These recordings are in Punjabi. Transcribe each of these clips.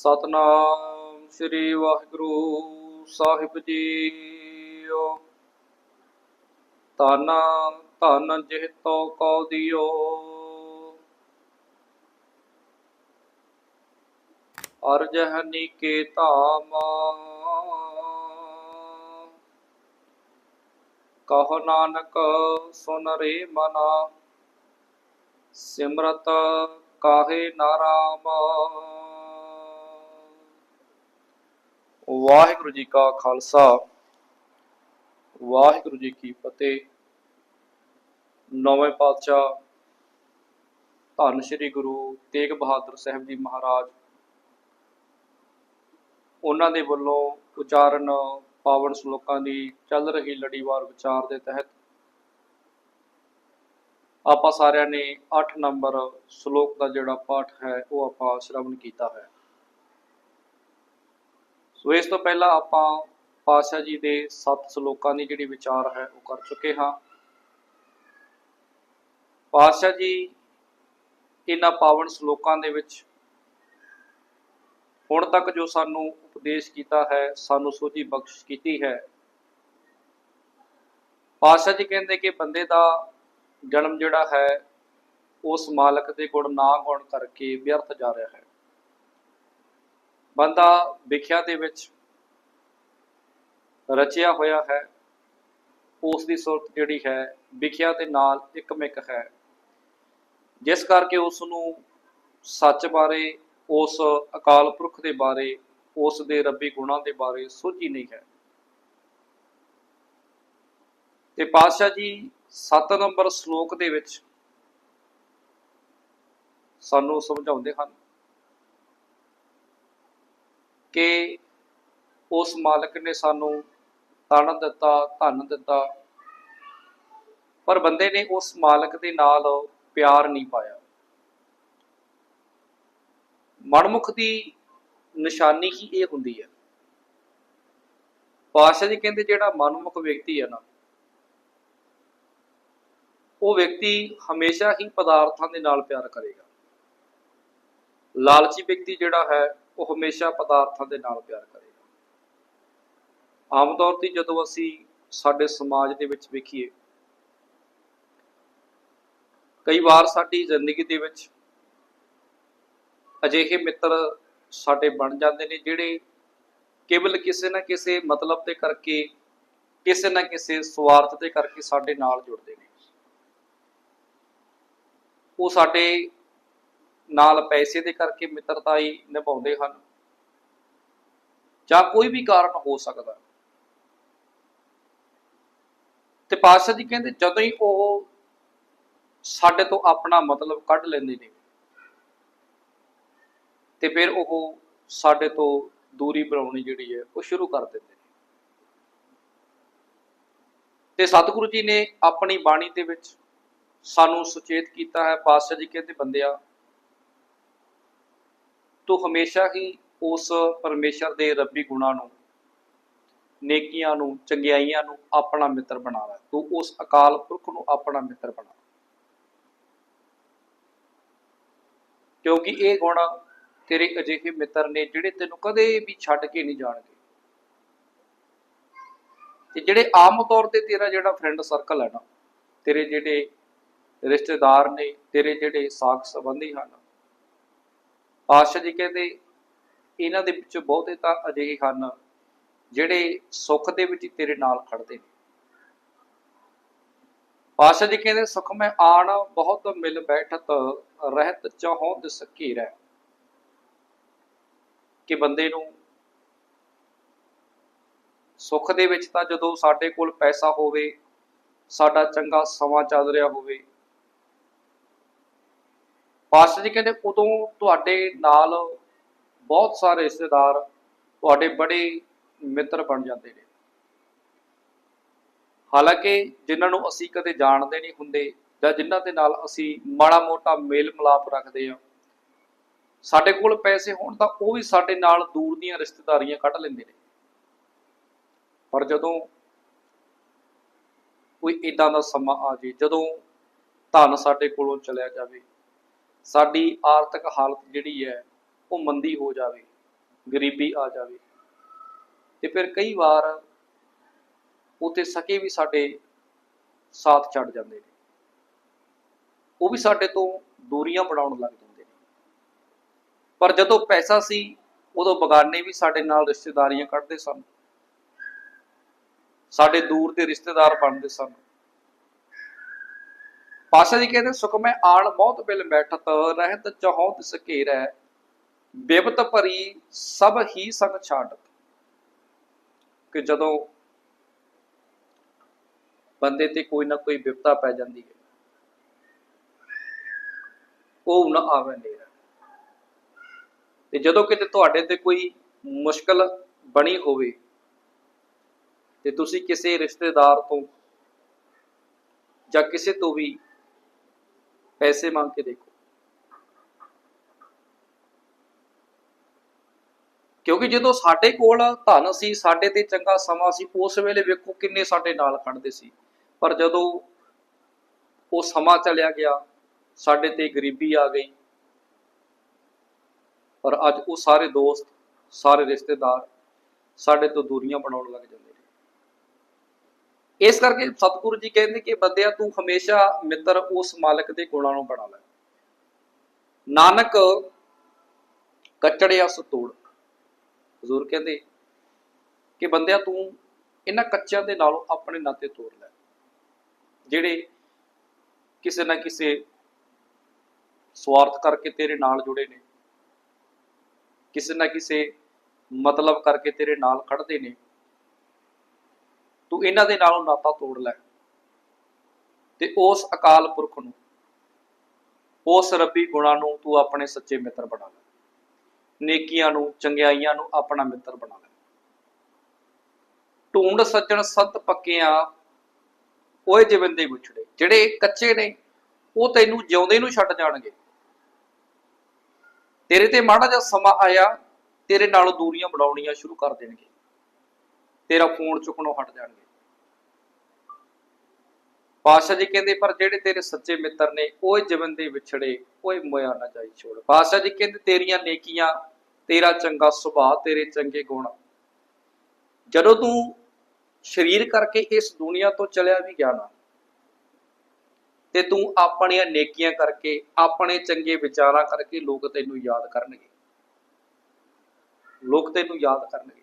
ਸਤਨਾਮ ਸ੍ਰੀ ਵਾਹਿਗੁਰੂ ਸਾਹਿਬ ਜੀਓ। ਧੰਨ, ਧਨ ਜਿਹਤੋ ਕਉ ਦਿਓ। ਅਰਜਹਨੀ ਕੇ ਧਾਮ। ਕਹੋ ਨਾਨਕ, ਸੁਨ ਰੇ ਮਨਾ। ਸਿਮਰਤ ਕਾਹੇ ਨਾਰਾਮ ਵਾਹਿਗੁਰੂ ਜੀ ਕਾ ਖਾਲਸਾ, ਵਾਹਿਗੁਰੂ ਜੀ ਕੀ ਫਤਿਹ। ਨੌਵੇਂ ਪਾਤਸ਼ਾਹ ਧੰਨ ਸ਼੍ਰੀ ਗੁਰੂ ਤੇਗ ਬਹਾਦਰ ਸਾਹਿਬ ਜੀ ਮਹਾਰਾਜ, ਉਹਨਾਂ ਦੇ ਵੱਲੋਂ ਉਚਾਰਨ ਪਾਵਨ ਸ਼ਲੋਕਾਂ ਦੀ ਚੱਲ ਰਹੀ ਲੜੀਵਾਰ ਵਿਚਾਰ ਦੇ ਤਹਿਤ ਆਪਾਂ ਸਾਰਿਆਂ ਨੇ 8 ਨੰਬਰ ਸ਼ਲੋਕ ਦਾ ਜਿਹੜਾ ਪਾਠ ਹੈ, ਉਹ ਆਪਾਂ ਸ਼ਰਵਣ ਕੀਤਾ ਹੈ। ਸੋ ਇਸ ਤੋਂ ਪਹਿਲਾਂ ਆਪਾਂ ਪਾਸ਼ਾ ਜੀ ਦੇ 7 ਸ਼ਲੋਕਾਂ ਦੀ ਜਿਹੜੀ ਵਿਚਾਰ ਹੈ ਉਹ ਕਰ ਚੁੱਕੇ ਹਾਂ। ਪਾਸ਼ਾ ਜੀ ਇਹਨਾਂ ਪਾਵਨ ਸ਼ਲੋਕਾਂ ਦੇ ਵਿੱਚ ਹੁਣ ਤੱਕ ਜੋ ਸਾਨੂੰ ਉਪਦੇਸ਼ ਕੀਤਾ ਹੈ, ਸਾਨੂੰ ਸੋਝੀ ਬਖਸ਼ ਕੀਤੀ ਹੈ। ਪਾਸ਼ਾ ਜੀ ਕਹਿੰਦੇ ਕਿ ਬੰਦੇ ਦਾ ਜਨਮ ਜਿਹੜਾ ਹੈ, ਉਸ ਮਾਲਕ ਦੇ ਗੁਣ ਨਾ ਗੁਣ ਕਰਕੇ ਵਿਅਰਥ ਜਾ ਰਿਹਾ ਹੈ। ਬੰਦਾ ਵਿਖਿਆ ਦੇ ਵਿੱਚ ਰਚਿਆ ਹੋਇਆ ਹੈ। ਉਸ ਦੀ ਸੁਰਤ ਜਿਹੜੀ ਹੈ, ਵਿਖਿਆ ਦੇ ਨਾਲ ਇੱਕਮਿਕ ਹੈ। ਜਿਸ ਕਰਕੇ ਉਸ ਨੂੰ ਸੱਚ ਬਾਰੇ, ਉਸ ਅਕਾਲ ਪੁਰਖ ਦੇ ਬਾਰੇ, ਉਸ ਦੇ ਰੱਬੀ ਗੁਣਾਂ ਦੇ ਬਾਰੇ ਸੋਝੀ ਨਹੀਂ ਹੈ। ਤੇ ਪਾਤਸ਼ਾਹ ਜੀ 7 ਨੰਬਰ ਸ਼ਲੋਕ ਦੇ ਵਿੱਚ ਸਾਨੂੰ ਸਮਝਾਉਂਦੇ ਹਨ ਕਿ ਉਸ ਮਾਲਕ ਨੇ ਸਾਨੂੰ ਤਨ ਦਿੱਤਾ, ਧਨ ਦਿੱਤਾ। ਪਰ ਬੰਦੇ ਨੇ ਉਸ ਮਾਲਕ ਦੇ ਨਾਲ ਪਿਆਰ ਨਹੀਂ ਪਾਇਆ। ਮਨਮੁਖ ਦੀ ਨਿਸ਼ਾਨੀ ਹੀ ਇਹ ਹੁੰਦੀ ਹੈ। ਪਾਸ਼ਾ ਜੀ ਕਹਿੰਦੇ ਜਿਹੜਾ ਮਨਮੁਖ ਵਿਅਕਤੀ ਹੈ ਨਾ, ਉਹ ਵਿਅਕਤੀ ਹਮੇਸ਼ਾ ਹੀ ਪਦਾਰਥਾਂ ਦੇ ਨਾਲ ਪਿਆਰ ਕਰੇਗਾ। ਲਾਲਚੀ ਵਿਅਕਤੀ ਜਿਹੜਾ ਹੈ ਉਹ ਹਮੇਸ਼ਾ ਪਦਾਰਥਾਂ ਦੇ ਨਾਲ ਪਿਆਰ ਕਰੇਗਾ। ਆਮ ਤੌਰ ਤੇ ਜਦੋਂ ਅਸੀਂ ਸਾਡੇ ਸਮਾਜ ਦੇ ਵਿੱਚ ਵੇਖੀਏ, ਕਈ ਵਾਰ ਸਾਡੀ ਜ਼ਿੰਦਗੀ ਦੇ ਵਿੱਚ ਅਜਿਹੇ ਮਿੱਤਰ ਸਾਡੇ ਬਣ ਜਾਂਦੇ ਨੇ ਜਿਹੜੇ ਕੇਵਲ ਕਿਸੇ ਨਾ ਕਿਸੇ ਮਤਲਬ ਤੇ ਕਰਕੇ, ਕਿਸੇ ਨਾ ਕਿਸੇ ਸਵਾਰਥ ਤੇ ਕਰਕੇ ਸਾਡੇ ਨਾਲ ਜੁੜਦੇ ਨੇ। ਉਹ ਸਾਡੇ ਨਾਲ ਪੈਸੇ ਦੇ ਕਰਕੇ ਮਿੱਤਰਤਾਈ ਨਿਭਾਉਂਦੇ ਹਨ। ਜਾਂ ਕੋਈ ਵੀ ਕਾਰਨ ਹੋ ਸਕਦਾ। ਤੇ ਪਾਤਸ਼ਾਹ ਜੀ ਕਹਿੰਦੇ, ਜਦੋਂ ਹੀ ਉਹ ਸਾਡੇ ਤੋਂ ਆਪਣਾ ਮਤਲਬ ਕੱਢ ਲੈਂਦੇ ਨੇ, ਤੇ ਫਿਰ ਉਹ ਸਾਡੇ ਤੋਂ ਦੂਰੀ ਬਣਾਉਣੀ ਜਿਹੜੀ ਹੈ, ਉਹ ਸ਼ੁਰੂ ਕਰ ਦਿੰਦੇ ਨੇ। ਤੇ ਸਤਿਗੁਰੂ ਜੀ ਨੇ ਆਪਣੀ ਬਾਣੀ ਦੇ ਵਿੱਚ ਸਾਨੂੰ ਸੁਚੇਤ ਕੀਤਾ ਹੈ। ਪਾਤਸ਼ਾਹ ਜੀ ਕਹਿੰਦੇ, ਬੰਦਿਆ ਤੂੰ ਹਮੇਸ਼ਾ ਹੀ ਉਸ ਪਰਮੇਸ਼ਰ ਦੇ ਰੱਬੀ ਗੁਣਾਂ ਨੂੰ, ਨੇਕੀਆਂ ਨੂੰ, ਚੰਗਿਆਈਆਂ ਨੂੰ ਆਪਣਾ ਮਿੱਤਰ ਬਣਾ ਲੈ। ਤੂੰ ਉਸ ਅਕਾਲ ਪੁਰਖ ਨੂੰ ਆਪਣਾ ਮਿੱਤਰ ਬਣਾ। ਕਿਉਂਕਿ ਇਹ ਗੁਣ ਤੇਰੇ ਅਜਿਹੇ ਮਿੱਤਰ ਨੇ ਜਿਹੜੇ ਤੈਨੂੰ ਕਦੇ ਵੀ ਛੱਡ ਕੇ ਨਹੀਂ ਜਾਣਗੇ। ਤੇ ਜਿਹੜੇ ਆਮ ਤੌਰ ਤੇ ਤੇਰਾ ਜਿਹੜਾ ਫਰੈਂਡ ਸਰਕਲ ਹੈ ਨਾ, ਤੇਰੇ ਜਿਹੜੇ ਰਿਸ਼ਤੇਦਾਰ ਨੇ, ਤੇਰੇ ਜਿਹੜੇ ਸਾਖ ਸੰਬੰਧੀ ਹਨ ਆਸ਼ਾ ਜੀ ਕਹਿੰਦੇ ਇਹਨਾਂ ਦੇ ਵਿੱਚੋਂ ਬਹੁਤੇ ਤਾਂ ਅਜਿਹੇ ਹਨ ਜਿਹੜੇ ਸੁੱਖ ਦੇ ਵਿੱਚ ਹੀ ਤੇਰੇ ਨਾਲ ਖੜਦੇ ਨੇ। ਪਾਸ਼ਾ ਜੀ ਕਹਿੰਦੇ, ਸੁਖ ਮੈਂ ਆਣ ਬਹੁਤ ਮਿਲ ਬੈਠਤ, ਰਹਿਤ ਚਾਹੋਂ ਦਿਸ ਘੇਰੈ। ਕਿ ਬੰਦੇ ਨੂੰ ਸੁੱਖ ਦੇ ਵਿੱਚ ਤਾਂ ਜਦੋਂ ਸਾਡੇ ਕੋਲ ਪੈਸਾ ਹੋਵੇ, ਸਾਡਾ ਚੰਗਾ ਸਮਾਂ ਚੱਲ ਰਿਹਾ ਹੋਵੇ ਪਾਸਟਰ ਜੀ ਕਹਿੰਦੇ ਉਦੋਂ ਤੁਹਾਡੇ ਨਾਲ ਬਹੁਤ ਸਾਰੇ ਰਿਸ਼ਤੇਦਾਰ ਤੁਹਾਡੇ ਬੜੇ ਮਿੱਤਰ ਬਣ ਜਾਂਦੇ ਨੇ। ਹਾਲਾਂਕਿ ਜਿਨ੍ਹਾਂ ਨੂੰ ਅਸੀਂ ਕਦੇ ਜਾਣਦੇ ਨਹੀਂ ਹੁੰਦੇ ਜਾਂ ਜਿਨ੍ਹਾਂ ਦੇ ਨਾਲ ਅਸੀਂ ਮਾੜਾ ਮੋਟਾ ਮੇਲ ਮਿਲਾਪ ਰੱਖਦੇ ਹਾਂ, ਸਾਡੇ ਕੋਲ ਪੈਸੇ ਹੋਣ ਤਾਂ ਉਹ ਵੀ ਸਾਡੇ ਨਾਲ ਦੂਰ ਦੀਆਂ ਰਿਸ਼ਤੇਦਾਰੀਆਂ ਕੱਢ ਲੈਂਦੇ ਨੇ। ਪਰ ਜਦੋਂ ਕੋਈ ਇਦਾਂ ਦਾ ਸਮਾਂ ਆ ਜੇ, ਜਦੋਂ ਧਨ ਸਾਡੇ ਕੋਲੋਂ ਚਲਿਆ ਜਾਵੇ ਸਾਡੀ ਆਰਥਿਕ ਹਾਲਤ ਜਿਹੜੀ ਹੈ ਉਹ ਮੰਦੀ ਹੋ ਜਾਵੇ, ਗਰੀਬੀ ਆ ਜਾਵੇ। ਤੇ ਫਿਰ ਕਈ ਵਾਰ ਉਤੇ ਸਕੇ ਵੀ ਸਾਡੇ ਸਾਥ ਛੱਡ ਜਾਂਦੇ ਨੇ। ਉਹ ਵੀ ਸਾਡੇ ਤੋਂ ਦੂਰੀਆਂ ਬਣਾਉਣ ਲੱਗ ਜਾਂਦੇ ਨੇ। ਪਰ ਜਦੋਂ ਪੈਸਾ ਸੀ, ਉਦੋਂ ਬਗਾਨੇ ਵੀ ਸਾਡੇ ਨਾਲ ਰਿਸ਼ਤੇਦਾਰੀਆਂ ਕੱਢਦੇ ਸਨ। ਸਾਡੇ ਦੂਰ ਦੇ ਰਿਸ਼ਤੇਦਾਰ ਬਣਦੇ ਸਨ। ਪਾਸ਼ਾ ਜੀ ਕਹਿੰਦੇ, ਸੁਖਮੈ ਆਣ ਬਹੁਤ ਬਿਲ ਬੈਠਤ ਰਹਿਤ ਚਾਹੋ ਤਿਸ ਬਿਪਤ ਭਰੀ ਸਭ ਹੀ ਸੰਗ ਛਾੜਤ ਕਿ ਜਦੋਂ ਬੰਦੇ ਤੇ ਕੋਈ ਨਾ ਕੋਈ ਵਿਪਤਾ ਪੈ ਜਾਂਦੀ ਹੈ, ਉਹ ਨਾ ਆਵੇ ਨੇਰਾ। ਤੇ ਜਦੋਂ ਕਿਤੇ ਤੁਹਾਡੇ ਤੇ ਕੋਈ ਮੁਸ਼ਕਲ ਬਣੀ ਹੋਵੇ, ਤੇ ਤੁਸੀਂ ਕਿਸੇ ਰਿਸ਼ਤੇਦਾਰ ਤੋਂ ਜਾਂ ਕਿਸੇ ਤੋਂ ਵੀ ਪੈਸੇ ਮੰਗ ਕੇ ਦੇਖੋ। ਕਿਉਂਕਿ ਜਦੋਂ ਸਾਡੇ ਕੋਲ ਧਨ ਸੀ, ਸਾਡੇ ਤੇ ਚੰਗਾ ਸਮਾਂ ਸੀ, ਉਸ ਵੇਲੇ ਵੇਖੋ ਕਿੰਨੇ ਸਾਡੇ ਨਾਲ ਖੜਦੇ ਸੀ। ਪਰ ਜਦੋਂ ਉਹ ਸਮਾਂ ਚਲਿਆ ਗਿਆ, ਸਾਡੇ ਤੇ ਗਰੀਬੀ ਆ ਗਈ। ਪਰ ਅੱਜ ਉਹ ਸਾਰੇ ਦੋਸਤ, ਸਾਰੇ ਰਿਸ਼ਤੇਦਾਰ ਸਾਡੇ ਤੋਂ ਦੂਰੀਆਂ ਬਣਾਉਣ ਲੱਗ ਜਾਂਦੇ ਨੇ। ਇਸ ਕਰਕੇ ਸਤਿਗੁਰੂ ਜੀ ਕਹਿੰਦੇ ਕਿ ਬੰਦਿਆ, ਤੂੰ ਹਮੇਸ਼ਾ ਮਿੱਤਰ ਉਸ ਮਾਲਕ ਦੇ ਗੁਣਾਂ ਨੂੰ ਬਣਾ ਲੈ। ਨਾਨਕ ਕੱਚੜਿਆ ਸਤੋੜ। ਹਜ਼ੂਰ ਕਹਿੰਦੇ ਕਿ ਬੰਦਿਆ, ਤੂੰ ਇਹਨਾਂ ਕੱਚਿਆਂ ਦੇ ਨਾਲੋਂ ਆਪਣੇ ਨਾਤੇ ਤੋੜ ਲੈ, ਜਿਹੜੇ ਕਿਸੇ ਨਾ ਕਿਸੇ ਸਵਾਰਥ ਕਰਕੇ ਤੇਰੇ ਨਾਲ ਜੁੜੇ ਨੇ, ਕਿਸੇ ਨਾ ਕਿਸੇ ਮਤਲਬ ਕਰਕੇ ਤੇਰੇ ਨਾਲ ਖੜਦੇ ਨੇ। ਤੂੰ ਇਹਨਾਂ ਦੇ ਨਾਲੋਂ ਨਾਤਾ ਤੋੜ ਲੈ। ਤੇ ਉਸ ਅਕਾਲ ਪੁਰਖ ਨੂੰ, ਉਸ ਰੱਬੀ ਗੁਣਾਂ ਨੂੰ ਤੂੰ ਆਪਣੇ ਸੱਚੇ ਮਿੱਤਰ ਬਣਾ ਲੈ। ਨੇਕੀਆਂ ਨੂੰ, ਚੰਗਿਆਈਆਂ ਨੂੰ ਆਪਣਾ ਮਿੱਤਰ ਬਣਾ ਲੈ। ਢੂੰਡ ਸੱਜਣ ਸੰਤ ਪੱਕਿਆਂ, ਓਏ ਜਿਵੰਦੇ ਵਿਛੜੇ ਜਿਹੜੇ ਕੱਚੇ ਨੇ, ਉਹ ਤੈਨੂੰ ਜਿਉਂਦੇ ਨੂੰ ਛੱਡ ਜਾਣਗੇ। ਤੇਰੇ ਤੇ ਮਾੜਾ ਜਿਹਾ ਸਮਾਂ ਆਇਆ, ਤੇਰੇ ਨਾਲੋਂ ਦੂਰੀਆਂ ਬਣਾਉਣੀਆਂ ਸ਼ੁਰੂ ਕਰ ਦੇਣਗੇ। ਤੇਰਾ ਫੋਨ ਚੁੱਕਣੋਂ ਹਟ ਜਾਣਗੇ। ਪਾਸ਼ਾ ਜੀ ਕਹਿੰਦੇ, ਪਰ ਜਿਹੜੇ ਤੇਰੇ ਸੱਚੇ ਮਿੱਤਰ ਨੇ, ਉਹ ਜੀਵਨ ਦੇ ਵਿਛੜੇ ਓਏ ਮੋਇਆ ਨਾ ਜਾਈ ਛੋੜ। ਪਾਸ਼ਾ ਜੀ ਕਹਿੰਦੇ, ਤੇਰੀਆਂ ਨੇਕੀਆਂ, ਤੇਰਾ ਚੰਗਾ ਸੁਭਾਅ, ਤੇਰੇ ਚੰਗੇ ਗੁਣ। ਜਦੋਂ ਤੂੰ ਸਰੀਰ ਕਰਕੇ ਇਸ ਦੁਨੀਆ ਤੋਂ ਚਲਿਆ ਵੀ ਗਿਆ ਨਾ, ਤੇ ਤੂੰ ਆਪਣੀਆਂ ਨੇਕੀਆਂ ਕਰਕੇ, ਆਪਣੇ ਚੰਗੇ ਵਿਚਾਰਾਂ ਕਰਕੇ ਲੋਕ ਤੈਨੂੰ ਯਾਦ ਕਰਨਗੇ। ਲੋਕ ਤੈਨੂੰ ਯਾਦ ਕਰਨਗੇ।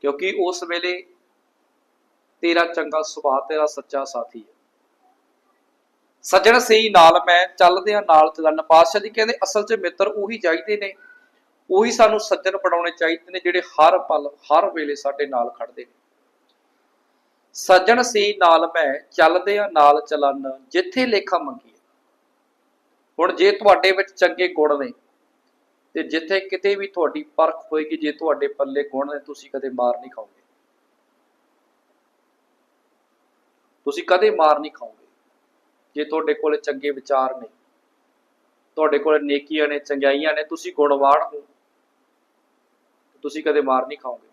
ਕਿਉਂਕਿ ਉਸ ਵੇਲੇ ਤੇਰਾ ਚੰਗਾ ਸੁਭਾਅ, ਤੇਰਾ ਸੱਚਾ ਸਾਥੀ ਹੈ। ਸੱਜਣ ਸਹੀ ਨਾਲ ਮੈਂ ਚੱਲਦਿਆਂ ਨਾਲ ਚੱਲਣ। ਪਾਤਸ਼ਾਹ ਜੀ ਕਹਿੰਦੇ, ਅਸਲ 'ਚ ਮਿੱਤਰ ਉਹੀ ਚਾਹੀਦੇ ਨੇ, ਉਹੀ ਸਾਨੂੰ ਸੱਜਣ ਬਣਾਉਣੇ ਚਾਹੀਦੇ ਨੇ, ਜਿਹੜੇ ਹਰ ਪਲ, ਹਰ ਵੇਲੇ ਸਾਡੇ ਨਾਲ ਖੜਦੇ ਨੇ। ਸੱਜਣ ਸੀ ਨਾਲ ਮੈਂ ਚੱਲਦਿਆਂ ਨਾਲ ਚੱਲਣ, ਜਿੱਥੇ ਲੇਖਾ ਮੰਗੀ ਹੁਣ ਜੇ ਤੁਹਾਡੇ ਵਿੱਚ ਚੰਗੇ ਗੁਣ ਨੇ ਤੇ ਜਿੱਥੇ ਕਿਤੇ ਵੀ ਤੁਹਾਡੀ ਪਰਖ ਹੋਏਗੀ, ਜੇ ਤੁਹਾਡੇ ਪੱਲੇ ਗੁਣ ਨੇ, ਤੁਸੀਂ ਕਦੇ ਮਾਰ ਨਹੀਂ ਖਾਓਗੇ। ਤੁਸੀਂ ਕਦੇ ਮਾਰ ਨਹੀਂ ਖਾਓਗੇ। ਜੇ ਤੁਹਾਡੇ ਕੋਲ ਚੰਗੇ ਵਿਚਾਰ ਨੇ, ਤੁਹਾਡੇ ਕੋਲ ਨੇਕੀਆਂ ਨੇ, ਚੰਗਿਆਈਆਂ ਨੇ, ਤੁਸੀਂ ਗੁਣਵਾਨ ਹੋ, ਤੁਸੀਂ ਕਦੇ ਮਾਰ ਨਹੀਂ ਖਾਓਗੇ।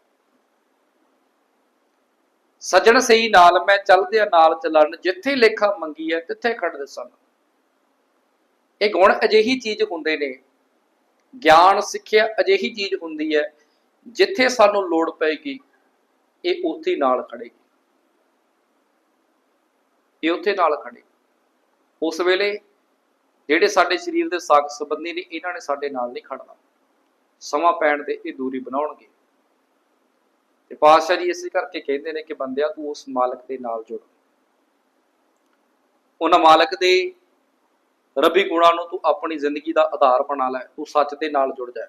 ਸੱਜਣ ਸਹੀ ਨਾਲ, ਮੈਂ ਚੱਲਦਿਆਂ ਨਾਲ ਚੱਲਣ, ਜਿੱਥੇ ਲੇਖਾ ਮੰਗੀ ਹੈ, ਤਿੱਥੇ ਖੜਦੇ ਸਨ ਇਹ ਗੁਣ ਅਜਿਹੀ ਚੀਜ਼ ਹੁੰਦੇ ਨੇ ਗਿਆਨ ਸਿੱਖਿਆ ਅਜਿਹੀ ਚੀਜ਼ ਹੁੰਦੀ ਹੈ ਜਿੱਥੇ ਸਾਨੂੰ ਲੋੜ ਪਏਗੀ, ਇਹ ਉੱਥੇ ਨਾਲ ਖੜੇਗੀ। ਇਹ ਉੱਥੇ ਨਾਲ ਖੜੇ। ਉਸ ਵੇਲੇ ਜਿਹੜੇ ਸਾਡੇ ਸਰੀਰ ਦੇ ਸਾਖ ਸੰਬੰਧੀ ਨੇ, ਇਹਨਾਂ ਨੇ ਸਾਡੇ ਨਾਲ ਨਹੀਂ ਖੜਨਾ। ਸਮਾਂ ਪੈਣ ਤੇ ਇਹ ਦੂਰੀ ਬਣਾਉਣਗੇ। ਤੇ ਪਾਤਸ਼ਾਹ ਜੀ ਇਸੇ ਕਰਕੇ ਕਹਿੰਦੇ ਨੇ ਕਿ ਬੰਦਿਆ, ਤੂੰ ਉਸ ਮਾਲਕ ਦੇ ਨਾਲ ਜੁੜ। ਉਹਨਾਂ ਮਾਲਕ ਦੇ ਰੱਬੀ ਗੁਣਾਂ ਨੂੰ ਤੂੰ ਆਪਣੀ ਜ਼ਿੰਦਗੀ ਦਾ ਆਧਾਰ ਬਣਾ ਲੈ, ਤੂੰ ਸੱਚ ਦੇ ਨਾਲ ਜੁੜ ਜਾ।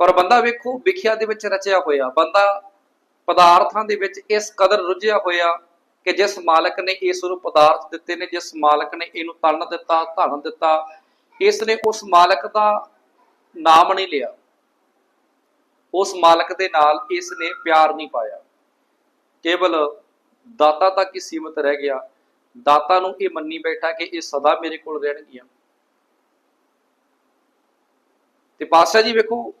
ਪਰ ਬੰਦਾ ਵੇਖੋ, ਵਿਖਿਆ ਦੇ ਵਿੱਚ ਰਚਿਆ ਹੋਇਆ, ਬੰਦਾ ਪਦਾਰਥਾਂ ਦੇ ਵਿੱਚ ਇਸ ਕਦਰ ਰੁੱਝਿਆ ਹੋਇਆ ਕਿ ਜਿਸ ਮਾਲਕ ਨੇ ਇਸ ਨੂੰ ਪਦਾਰਥ ਦਿੱਤੇ ਨੇ, ਜਿਸ ਮਾਲਕ ਨੇ ਇਹਨੂੰ ਤਨ ਦਿੱਤਾ, ਧਨ ਦਿੱਤਾ ਇਸ ਨੇ ਉਸ ਮਾਲਕ ਦਾ ਨਾਮ ਨਹੀਂ ਲਿਆ। ਉਸ ਮਾਲਕ ਦੇ ਨਾਲ ਇਸ ਨੇ ਪਿਆਰ ਨਹੀਂ ਪਾਇਆ। ਕੇਵਲ ਦਾਤਾ ਤੱਕ ਹੀ ਸੀਮਤ ਰਹਿ ਗਿਆ। ਦਾਤਾ ਨੂੰ ਇਹ ਮੰਨੀ ਬੈਠਾ ਕਿ ਇਹ ਸਦਾ ਮੇਰੇ ਕੋਲ ਰਹਿਣਗੀਆਂ? ਤੇ ਪਾਤਸ਼ਾਹ ਜੀ ਵੇਖੋ,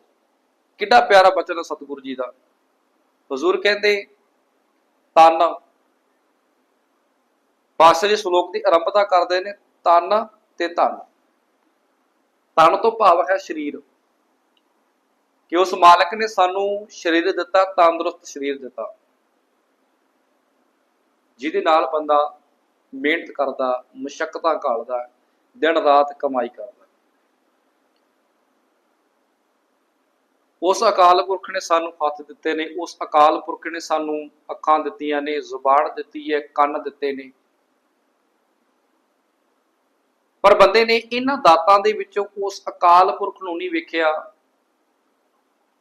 ਕਿੱਡਾ ਪਿਆਰਾ ਬਚਨ ਹੈ ਸਤਿਗੁਰੂ ਜੀ ਦਾ। ਹਜ਼ੂਰ ਕਹਿੰਦੇ, ਤਨ। ਪਾਤਸ਼ਾਹ ਜੀ ਸ਼ਲੋਕ ਦੀ ਆਰੰਭਤਾ ਕਰਦੇ ਨੇ, ਤਨ ਤੇ ਧਨ। ਤਨ ਤੋਂ ਭਾਵ ਹੈ ਸਰੀਰ। ਕਿ ਉਸ ਮਾਲਕ ਨੇ ਸਾਨੂੰ ਸਰੀਰ ਦਿੱਤਾ, ਤੰਦਰੁਸਤ ਸਰੀਰ ਦਿੱਤਾ। ਜਿਹਦੇ ਨਾਲ ਬੰਦਾ ਮਿਹਨਤ ਕਰਦਾ ਮੁਸ਼ਕਲਾਂ ਘਾਲਦਾ, ਦਿਨ ਰਾਤ ਕਮਾਈ ਕਰਦਾ। ਉਸ ਅਕਾਲ ਪੁਰਖ ਨੇ ਸਾਨੂੰ ਹੱਥ ਦਿੱਤੇ ਨੇ, ਉਸ ਅਕਾਲ ਪੁਰਖ ਨੇ ਸਾਨੂੰ ਅੱਖਾਂ ਦਿੱਤੀਆਂ ਨੇ, ਜ਼ੁਬਾਨ ਦਿੱਤੀ ਹੈ, ਕੰਨ ਦਿੱਤੇ ਨੇ। ਪਰ ਬੰਦੇ ਨੇ ਇਹਨਾਂ ਦਾਤਾਂ ਦੇ ਵਿੱਚੋਂ ਉਸ ਅਕਾਲ ਪੁਰਖ ਨੂੰ ਨਹੀਂ ਵੇਖਿਆ।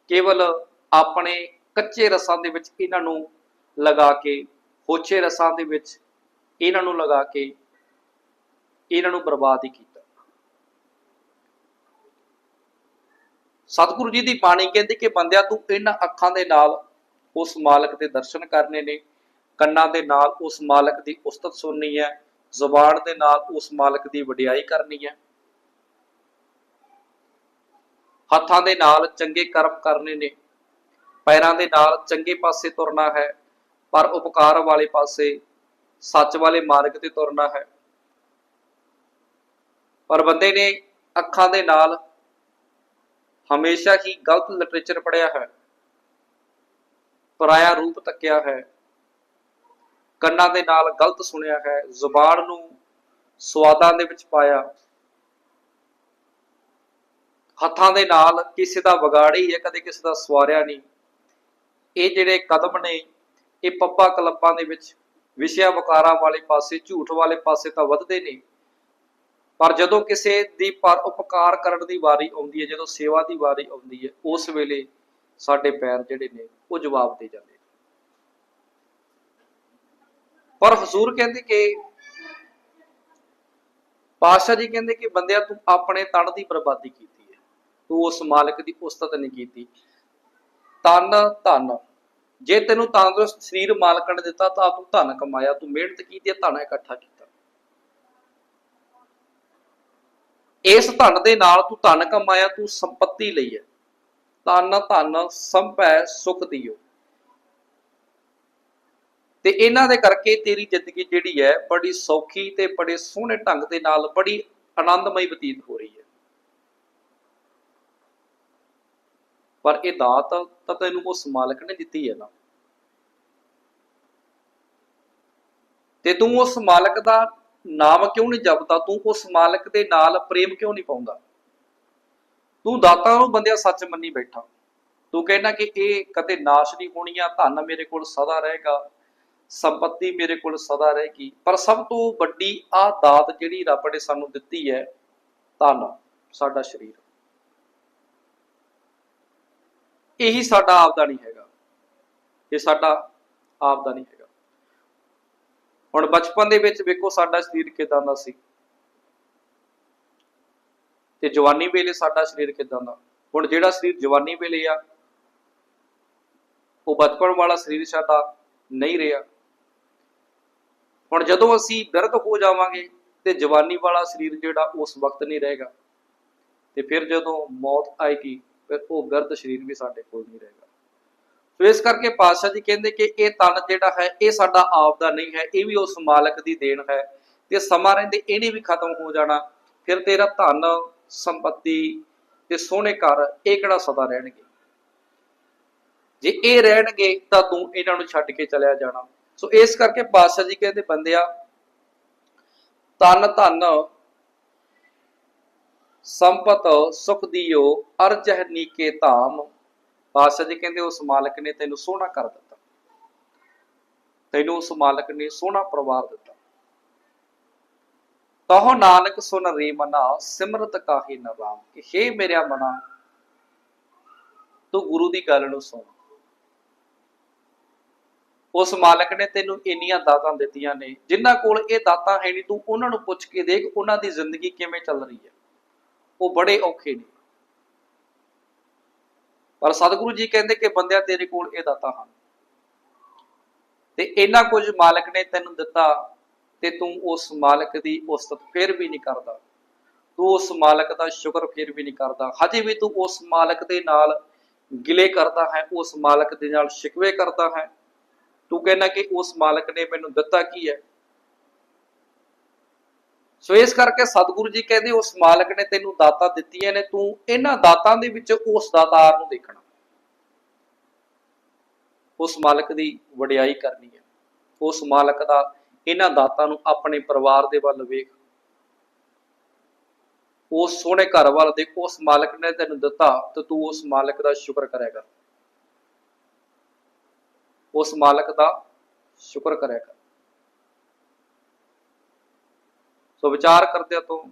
ਕੇਵਲ ਆਪਣੇ ਕੱਚੇ ਰਸਾਂ ਦੇ ਵਿੱਚ ਇਹਨਾਂ ਨੂੰ ਲਗਾ ਕੇ, ਹੋਛੇ ਰਸਾਂ ਦੇ ਵਿੱਚ ਇਹਨਾਂ ਨੂੰ ਲਗਾ ਕੇ ਇਹਨਾਂ ਨੂੰ ਬਰਬਾਦ ਹੀ ਕੀਤਾ। ਸਤਿਗੁਰੂ ਜੀ ਦੀ ਬਾਣੀ ਕਹਿੰਦੀ ਕਿ ਬੰਦਿਆ, ਤੂੰ ਇਹਨਾਂ ਅੱਖਾਂ ਦੇ ਨਾਲ ਉਸ ਮਾਲਕ ਦੇ ਦਰਸ਼ਨ ਕਰਨੇ ਨੇ, ਕੰਨਾਂ ਦੇ ਨਾਲ ਉਸ ਮਾਲਕ ਦੀ ਉਸਤਤ ਸੁਣਨੀ ਹੈ, ਜ਼ੁਬਾਨ ਦੇ ਨਾਲ ਉਸ ਮਾਲਕ ਦੀ ਵਡਿਆਈ ਕਰਨੀ ਹੈ। ਹੱਥਾਂ ਦੇ ਨਾਲ ਚੰਗੇ ਕਰਮ ਕਰਨੇ ਨੇ, ਪੈਰਾਂ ਦੇ ਨਾਲ ਚੰਗੇ ਪਾਸੇ ਤੁਰਨਾ ਹੈ, ਪਰ ਉਪਕਾਰ ਵਾਲੇ ਪਾਸੇ ਸੱਚ ਵਾਲੇ ਮਾਰਗ ਤੇ ਤੁਰਨਾ ਹੈ। ਪਰ ਬੰਦੇ ਨੇ ਅੱਖਾਂ ਦੇ ਨਾਲ ਹਮੇਸ਼ਾ ਹੀ ਗਲਤ ਲਿਟਰੇਚਰ ਪੜਿਆ ਹੈ। ਪਰਾਇਆ ਰੂਪ ਤੱਕਿਆ ਹੈ। ਕੰਨਾਂ ਦੇ ਨਾਲ ਗਲਤ ਸੁਣਿਆ ਹੈ। ਜ਼ੁਬਾਨ ਨੂੰ ਸਵਾਦਾਂ ਦੇ ਵਿੱਚ ਪਾਇਆ। ਹੱਥਾਂ ਦੇ ਨਾਲ ਕਿਸੇ ਦਾ ਵਿਗਾੜੀ ਹੈ, ਕਦੇ ਕਿਸੇ ਦਾ ਸਵਾਰਿਆ ਨਹੀਂ। ਇਹ ਜਿਹੜੇ ਕਦਮ ਨੇ, ਇਹ ਪੱਪਾ ਕਲੱਬਾਂ ਦੇ ਵਿੱਚ ਵਿਸ਼ਿਆ ਵਕਾਰਾਂ ਵਾਲੇ ਪਾਸੇ, ਝੂਠ ਵਾਲੇ ਪਾਸੇ ਤਾਂ ਵੱਧਦੇ ਨੇ। ਪਰ ਜਦੋਂ ਕਿਸੇ ਦੀ ਪਰ ਉਪਕਾਰ ਕਰਨ ਦੀ ਵਾਰੀ ਆਉਂਦੀ ਹੈ, ਜਦੋਂ ਸੇਵਾ ਦੀ ਵਾਰੀ ਆਉਂਦੀ ਹੈ, ਉਸ ਵੇਲੇ ਸਾਡੇ ਪੈਰ ਜਿਹੜੇ ਨੇ, ਉਹ ਜਵਾਬ ਦੇ ਜਾਂਦੇ ਨੇ। ਪਰ ਹਜ਼ੂਰ ਕਹਿੰਦੇ ਕਿ, ਪਾਤਸ਼ਾਹ ਜੀ ਕਹਿੰਦੇ ਕਿ ਬੰਦਿਆ, ਤੂੰ ਆਪਣੇ ਤਨ ਦੀ ਬਰਬਾਦੀ ਕੀਤੀ ਹੈ। ਤੂੰ ਉਸ ਮਾਲਕ ਦੀ ਉਸਤਤ ਨਹੀਂ ਕੀਤੀ। ਤਨ, ਧਨ ਜੇ ਤੈਨੂੰ ਤੰਦਰੁਸਤ ਸਰੀਰ ਮਾਲਕ ਨੇ ਦਿੱਤਾ ਤਾਂ ਤੂੰ ਧਨ ਕਮਾਇਆ, ਤੂੰ ਮਿਹਨਤ ਕੀਤੀ ਧਨ ਇਕੱਠਾ ਕੀਤਾ। ਇਸ ਧਨ ਦੇ ਨਾਲ ਤੂੰ ਧਨ ਕਮਾਇਆ, ਤੂੰ ਸੰਪਤੀ ਲਈ ਹੈ। ਧਨ ਧਨ ਸੰਭੈ ਸੁਖ ਦਿਓ। ਤੇ ਇਹਨਾਂ ਦੇ ਕਰਕੇ ਤੇਰੀ ਜ਼ਿੰਦਗੀ ਜਿਹੜੀ ਹੈ ਬੜੀ ਸੌਖੀ ਤੇ ਬੜੇ ਸੋਹਣੇ ਢੰਗ ਦੇ ਨਾਲ ਬੜੀ ਆਨੰਦਮਈ ਬਤੀਤ ਹੋ ਰਹੀ ਹੈ। ਪਰ ਇਹ ਦਾਤ ਤਾਂ ਤੈਨੂੰ ਉਸ ਮਾਲਕ ਨੇ ਦਿੱਤੀ ਹੈ ਨਾ। ਤੇ ਤੂੰ ਉਸ ਮਾਲਕ ਦਾ ਨਾਮ ਕਿਉਂ ਨਹੀਂ ਜਪਦਾ? ਤੂੰ ਉਸ ਮਾਲਕ ਦੇ ਨਾਲ ਪ੍ਰੇਮ ਕਿਉਂ ਨਹੀਂ ਪਾਉਂਦਾ? ਤੂੰ ਦਾਤਾਂ ਨੂੰ ਬੰਦਿਆ ਸੱਚ ਮੰਨੀ ਬੈਠਾ। ਤੂੰ ਕਹਿਣਾ ਕਿ ਇਹ ਕਦੇ ਨਾਸ਼ ਨਹੀਂ ਹੋਣੀ ਆ, ਧਨ ਮੇਰੇ ਕੋਲ ਸਦਾ ਰਹੇਗਾ, ਸੰਪਤੀ ਮੇਰੇ ਕੋਲ ਸਦਾ ਰਹੇਗੀ। ਪਰ ਸਭ ਤੋਂ ਵੱਡੀ ਆ ਦਾਤ ਜਿਹੜੀ ਰੱਬ ਨੇ ਸਾਨੂੰ ਦਿੱਤੀ ਹੈ, ਧਨ, ਸਾਡਾ ਸਰੀਰ। ਇਹੀ ਸਾਡਾ ਆਪ ਦਾ ਨਹੀਂ ਹੈਗਾ। ਇਹ ਸਾਡਾ ਆਪ ਦਾ ਨਹੀਂ ਹੈਗਾ। ਹੁਣ ਬਚਪਨ ਦੇ ਵਿੱਚ ਵੇਖੋ, ਸਾਡਾ ਸਰੀਰ ਕਿਦਾਂ ਦਾ ਸੀ। ਤੇ ਜਵਾਨੀ ਵੇਲੇ ਸਾਡਾ ਸਰੀਰ ਕਿਦਾਂ ਦਾ। ਹੁਣ ਜਿਹੜਾ ਸਰੀਰ ਜਵਾਨੀ ਵੇਲੇ ਆ, ਉਹ ਬਚਪਨ ਵਾਲਾ ਸਰੀਰ ਸਾਡਾ ਨਹੀਂ ਰਿਹਾ। ਹੁਣ ਜਦੋਂ ਅਸੀਂ ਬਿਰਧ ਹੋ ਜਾਵਾਂਗੇ, ਤੇ ਜਵਾਨੀ ਵਾਲਾ ਸਰੀਰ ਜਿਹੜਾ ਉਸ ਵਕਤ ਨਹੀਂ ਰਹੇਗਾ। ਤੇ ਫਿਰ ਜਦੋਂ ਮੌਤ ਆਏਗੀ ਫਿਰ ਉਹ ਬਿਰਧ ਸਰੀਰ ਵੀ ਸਾਡੇ ਕੋਲ ਨਹੀਂ ਰਹੇਗਾ। ਸੋ ਇਸ ਕਰਕੇ ਪਾਤਸ਼ਾਹ ਜੀ ਕਹਿੰਦੇ ਕਿ ਇਹ ਤਨ ਜਿਹੜਾ ਹੈ, ਇਹ ਸਾਡਾ ਆਪ ਦਾ ਨਹੀਂ ਹੈ, ਇਹ ਵੀ ਉਸ ਮਾਲਕ ਦੀ ਦੇਣ ਹੈ। ਤੇ ਸਮਾਂ ਰਹਿੰਦੇ ਇਹਨੇ ਵੀ ਖਤਮ ਹੋ ਜਾਣਾ। ਫਿਰ ਤੇਰਾ ਧਨ, ਸੰਪਤੀ ਤੇ ਸੋਹਣੇ ਘਰ, ਇਹ ਕਿਹੜਾ ਸਦਾ ਰਹਿਣਗੇ? ਜੇ ਇਹ ਰਹਿਣਗੇ, ਤਾਂ ਤੂੰ ਇਹਨਾਂ ਨੂੰ ਛੱਡ ਕੇ ਚਲਿਆ ਜਾਣਾ। ਸੋ ਇਸ ਕਰਕੇ ਪਾਤਸ਼ਾਹ ਜੀ ਕਹਿੰਦੇ, ਬੰਦਿਆ, ਤਨ ਧਨ ਸੰਪਤ ਸੁਖ ਦਿਓ ਅਰਜਹ ਨੀਕੇ ਧਾਮ। ਪਾਤਸ਼ਾਹ ਜੀ ਕਹਿੰਦੇ, ਉਸ ਮਾਲਕ ਨੇ ਤੈਨੂੰ ਸੋਹਣਾ ਕਰ ਦਿੱਤਾ। ਤੈਨੂੰ ਉਸ ਮਾਲਕ ਨੇ ਸੋਹਣਾ ਪਰਿਵਾਰ ਦਿੱਤਾ। ਤਹੋ ਨਾਨਕ ਸੁਨ ਰੇ ਮਨਾ, ਸਿਮਰਤ ਕਾਹੇ ਨ ਕਿ ਹੇ ਮੇਰਿਆ ਮਨਾ, ਤੂੰ ਗੁਰੂ ਦੀ ਗੱਲ ਨੂੰ ਸੁਣ। ਉਸ ਮਾਲਕ ਨੇ ਤੈਨੂੰ ਇੰਨੀਆਂ ਦਾਤਾਂ ਦਿੱਤੀਆਂ ਨੇ, ਜਿਨ੍ਹਾਂ ਕੋਲ ਇਹ ਦਾਤਾਂ ਹੈ ਨਹੀਂ, ਤੂੰ ਉਹਨਾਂ ਨੂੰ ਪੁੱਛ ਕੇ ਦੇਖ, ਉਹਨਾਂ ਦੀ ਜ਼ਿੰਦਗੀ ਕਿਵੇਂ ਚੱਲ ਰਹੀ ਹੈ। ਉਹ ਬੜੇ ਔਖੇ ਨੇ। ਪਰ ਸਤਿਗੁਰੂ ਜੀ ਕਹਿੰਦੇ ਕਿ ਬੰਦਿਆ ਤੇਰੇ ਕੋਲ ਇਹ ਦਾਤਾ ਹਨ। ਤੇ ਇਹਨਾਂ ਕੁਝ ਮਾਲਕ ਨੇ ਤੈਨੂੰ ਦਿੱਤਾ ਤੇ ਤੂੰ ਉਸ ਮਾਲਕ ਦੀ ਉਸਤਤ ਫਿਰ ਵੀ ਨਹੀਂ ਕਰਦਾ। ਤੂੰ ਉਸ ਮਾਲਕ ਦਾ ਸ਼ੁਕਰ ਫਿਰ ਵੀ ਨਹੀਂ ਕਰਦਾ। ਹਜੇ ਵੀ ਤੂੰ ਉਸ ਮਾਲਕ ਦੇ ਨਾਲ ਗਿਲੇ ਕਰਦਾ ਹੈ, ਉਸ ਮਾਲਕ ਦੇ ਨਾਲ ਸ਼ਿਕਵੇ ਕਰਦਾ ਹੈ। ਤੂੰ ਕਹਿੰਦਾ ਕਿ ਉਸ ਮਾਲਕ ਨੇ ਮੈਨੂੰ ਦਿੱਤਾ ਕੀ ਹੈ? ਸੋ ਇਸ ਕਰਕੇ ਸਤਿਗੁਰੂ ਜੀ ਕਹਿੰਦੇ, ਉਸ ਮਾਲਕ ਨੇ ਤੈਨੂੰ ਦਾਤਾਂ ਦਿੱਤੀਆਂ ਨੇ, ਤੂੰ ਇਹਨਾਂ ਦਾਤਾਂ ਦੇ ਵਿੱਚ ਉਸ ਦਾਤਾਰ ਨੂੰ ਦੇਖਣਾ। ਉਸ ਮਾਲਕ ਦੀ ਵਡਿਆਈ ਕਰਨੀ ਹੈ। ਉਸ ਮਾਲਕ ਦਾ ਇਹਨਾਂ ਦਾਤਾਂ ਨੂੰ ਆਪਣੇ ਪਰਿਵਾਰ ਦੇ ਵੱਲ ਵੇਖ। ਉਸ ਸੋਹਣੇ ਘਰ ਵੱਲ ਦੇਖ, ਉਸ ਮਾਲਕ ਨੇ ਤੈਨੂੰ ਦਿੱਤਾ, ਤੇ ਤੂੰ ਉਸ ਮਾਲਕ ਦਾ ਸ਼ੁਕਰ ਕਰਿਆ ਕਰ। ਉਸ ਮਾਲਕ ਦਾ ਸ਼ੁਕਰ ਕਰਿਆ ਕਰ। ਸੋ ਵਿਚਾਰ ਕਰਦਿਆਂ ਤੋਂ।